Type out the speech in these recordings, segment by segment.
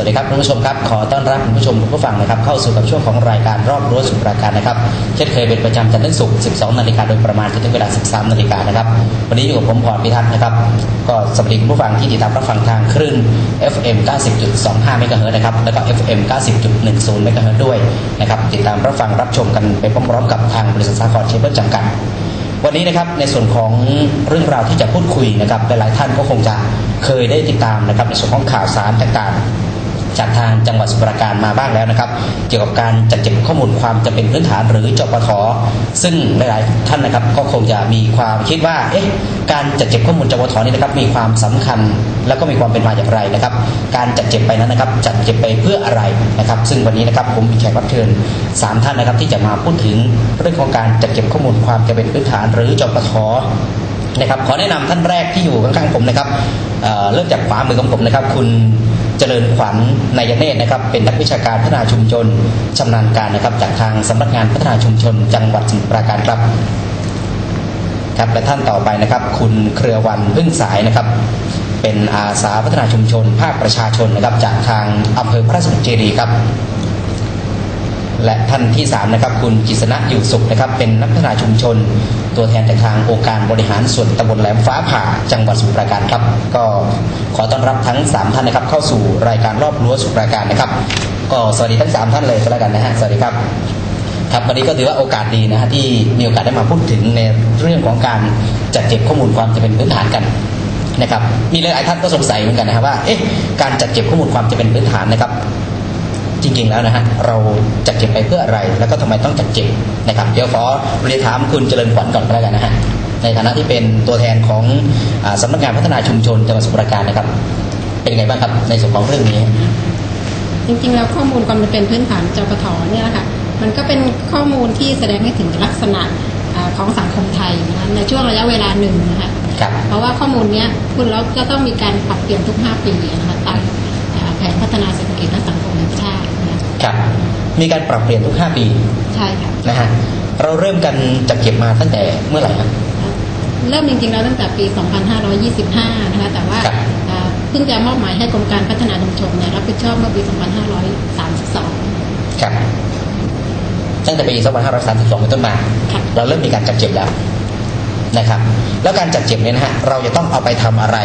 วัสดีครับคุณผู้ชมครับขอต้อนรับคุณผู้ชมคุณผู้ฟังนะครับเข้าสู่กับช่วงของรายการรอบรั้วสุปราการนะครับเช่นเคยเป็นประจำจันทร์ถึงศุกร์ 12 นาฬิกาโดยประมาณจนถึงเวลา 13 นาฬิกานะครับวันนี้อยู่กับผมพรพิทักษ์นะครับก็สวัสดีคุณผู้ฟังที่ติดตามรับฟังทางคลื่น FM 90.25เมกะเฮิรตซ์นะครับแล้วก็ FM 90.10เมกะเฮิรตซ์ด้วยนะครับติดตามรับฟังรับชมกันไปพร้อมๆกับทางบริษัทสาครเชฟเบิลจำกัดวันนี้นะครับในส่วนของเรื่องราวที่จะพูดคุยนะครับหลายๆท่านก็คงจะเคยได้ติดตามนะครับในส่วนของข่าวสารต่างๆ จากทางจังหวัดสมุรปราการมาบ้างแล้วนะครับ เกี่ยวกับการจัดเก็บข้อมูลความจำเป็นพื้นฐานหรือจปทซึ่งหลายๆท่านนะครับก็คงจะมีความคิดว่าเอ๊ะการจัดเก็บข้อมูลจปทนี่นะครับมีความสำคัญ แล้วก็มีความเป็นมาอย่างไรนะครับ การจัดเก็บไปนั้นนะครับจัดเก็บไปเพื่ออะไรนะครับ ซึ่งวันนี้นะครับผมมีแขกรับเชิญสามท่านนะครับ ที่จะมาพูดถึงเรื่องของการจัดเก็บข้อมูลความจำเป็นพื้นฐาน หรือจปทนะครับขอแนะนำท่านแรกที่อยู่ข้างๆผมนะครับเอ่อเริ่มจากขวามือของผมนะครับ คุณ เจริญขวัญนายเนตรนะครับ เป็นนักวิชาการพัฒนาชุมชนชำนาญการนะครับ จากทางสำนักงานพัฒนาชุมชน จังหวัดสมุทรปราการครับครับและท่านต่อไปนะครับ คุณเครือวันพึ่งสายนะครับ เป็นอาสาพัฒนาชุมชน ภาคประชาชนนะครับ จากทางอำเภอพระสมุทรเจดีครับ และท่านที่3นะครับคุณกิษณะอยู่สุขนะครับเป็นนักพัฒนาชุมชน ตัวแทนจากทางองค์การบริหารส่วนตำบลแหลมฟ้าผ่าจังหวัดสมุทรปราการครับ ก็ขอต้อนรับทั้ง 3 ท่านนะครับ เข้าสู่รายการรอบรั้วสมุทรปราการนะครับ ก็สวัสดีทั้ง 3 ท่านเลยก็แล้วกันนะฮะสวัสดีครับครับวันนี้ก็ถือว่าโอกาสดีนะฮะที่มีโอกาสได้มาพูดถึงในเรื่องของการจัดเก็บข้อมูลความจำเป็นพื้นฐานกันนะครับมีหลายท่านก็สงสัยเหมือนกันนะครับว่าเอ๊ะการจัดเก็บข้อมูลความจำเป็นพื้นฐานนะครับ ริง ๆ แล้วนะฮะเราจัดเก็บไปเพื่ออะไร แล้วก็ทำไมต้องจัดเก็บนะครับเดี๋ยวขอเรียนถามคุณเจริญขวัญก่อนก็แล้วกันนะฮะในฐานะที่เป็นตัวแทนของอาสำนักงานพัฒนาชุมชนจังหวัดสมุทรปราการนะครับ เป็นยังไงบ้างครับในส่วนของเรื่องนี้ จริงๆ แล้วข้อมูลความจำเป็นพื้นฐานจปทเนี่ยนะคะมันก็เป็นข้อมูลที่แสดงให้ถึงลักษณะอ่าของสังคมไทยนะคะในช่วงระยะเวลาหนึ่งนะคะครับเพราะว่าข้อมูลเนี้ยพูดแล้วก็ต้องมีการปรับเปลี่ยนทุก 5 ปีนะคะตามอ่าแผนพัฒนาเศรษฐกิจและสังคมแห่งชาตินะ คะครับ มีการปรับเปลี่ยนทุก 5 ปี ใช่ค่ะนะฮะเราเริ่มกันจัดเก็บมาตั้งแต่เมื่อไหร่ครับ เริ่มจริงๆแล้วตั้งแต่ปี 2525 นะคะ แต่ว่าครับอ่าเพิ่งจะมอบหมายให้กรมการพัฒนาชุมชนเนี่ยรับผิดชอบเมื่อปี 2532 ครับ ตั้งแต่ปี 2532 เป็นต้นมาค่ะเราเริ่มมีการจัดเก็บแล้วนะครับ แล้วการจัดเก็บเนี่ยนะฮะ เราจะต้องเอาไปทำอะไร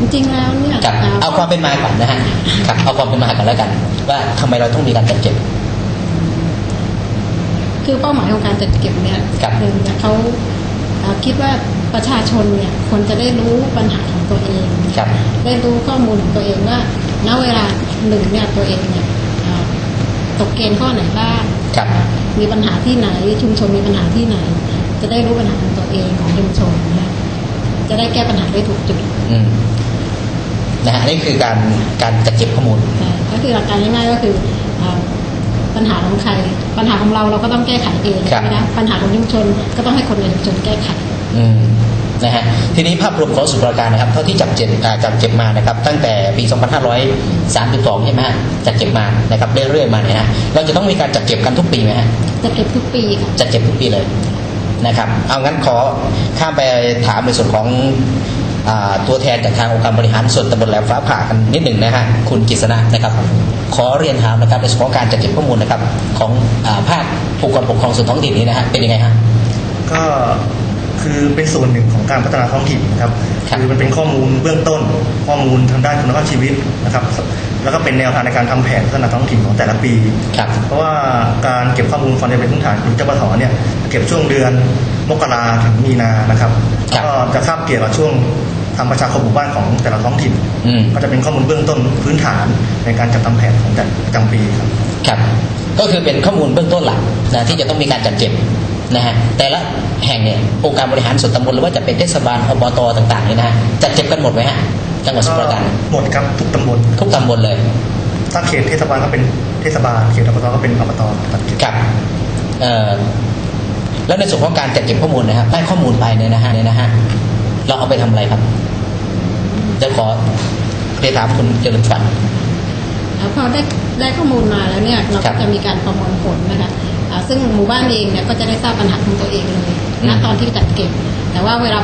จริงๆแล้วเนี่ยครับอ่าเอาความเป็นมาก่อนนะฮะครับเอาความเป็นมาก่อนแล้วกัน ว่าทำไมเราต้องมีการจัดเก็บ คือเป้าหมายของการจัดเก็บเนี่ยครับหนึ่งเนี่ยเขาเอ่อคิดว่าประชาชนเนี่ยควรจะได้รู้ปัญหาของตัวเองครับได้รู้ข้อมูลของตัวเองว่าณเวลาหนึ่งเนี่ยตัวเองเนี่ยเอ่อตกเกณฑ์ข้อไหนบ้างครับมีปัญหาที่ไหน ชุมชนมีปัญหาที่ไหน จะได้รู้ปัญหาของตัวเองของชุมชนนะจะได้แก้ปัญหาได้ถูกจุดอืม นะฮะนี่คือการการจัดเก็บข้อมูลนะก็คือหลักการง่ายๆก็คือเอ่อปัญหาของใคร ปัญหาของเราเราก็ต้องแก้ไขเองครับใช่ไหมคะปัญหาของชุมชนก็ต้องให้คนในชุมชนแก้ไขอืมนะฮะทีนี้ภาพรวมของสมุทรปราการนะครับเท่าที่จับเจ็บอ่าจับเก็บมานะครับตั้งแต่ปี 2532 ใช่ไหมฮะจัดเก็บมานะครับเรื่อยๆมาเนี่ยฮะเราจะต้องมีการจัดเก็บกันทุกปีไหมฮะจะเก็บทุกปีค่ะจัดเก็บทุกปีเลยนะครับ เอางั้นขอข้ามไปถามในส่วนของอา ตัวแทนจากทางองค์การบริหารส่วนตำบลแหลมฟ้าผ่ากันนิดหนึ่งนะฮะคุณกฤษณะนะครับ ขอเรียนถามนะครับในส่วนของการจัดเก็บข้อมูลนะครับของอาภาคองค์กรปกครองส่วนท้องถิ่นนี้นะฮะเป็นยังไงฮะก็คือเป็นส่วนหนึ่งของการพัฒนาท้องถิ่นนะครับครับคือมันเป็นข้อมูลเบื้องต้นข้อมูลทางด้านคุณภาพชีวิตนะครับ แล้วก็เป็นแนวทางในการทำแผนพัฒนาท้องถิ่นของแต่ละปีครับเพราะว่าการเก็บข้อมูลความจำเป็นพื้นฐานของเจ้าปทเนี่ยเก็บช่วงเดือนมกราถึงมีนานะครับครับก็จะคาบเกี่ยวกับช่วง ทำประชาคมหมู่บ้านของแต่ละท้องถิ่นอืมก็จะเป็นข้อมูลเบื้องต้นพื้นฐานในการจัดทำแผนของแต่ประจำปีครับครับ ก็คือเป็นข้อมูลเบื้องต้นหลักนะที่จะต้องมีการจัดเก็บนะฮะแต่ละแห่งเนี่ยองค์การบริหารส่วนตำบลหรือว่าจะเป็นเทศบาลอบตต่างๆเนี่ยนะฮะจัดเก็บกันหมดไหมฮะจังหวัดสมุทรปราการหมดครับทุกตำบลทุกตำบลเลย ถ้าเขตเทศบาลก็เป็นเทศบาลเขตอบตก็เป็นอบตตัดเก็บครับเอ่อแล้วในส่วนของการจัดเก็บข้อมูลนะครับได้ข้อมูลไปเนี่ยนะฮะเนี่ยนะฮะ เราเอาไปทำอะไรครับเดี๋ยวขอเรียนถามคุณเจริญฝันแล้วพอได้ได้ข้อมูลมาแล้วเนี่ยเราครัก็บจะมีการประมวลผลนะคะอ่าซึ่งหมู่บ้านเองเนี่ยก็จะได้ทราบปัญหาของตัวเองเลยอืมณตอนที่จัดเก็บ แต่ว่าเวลา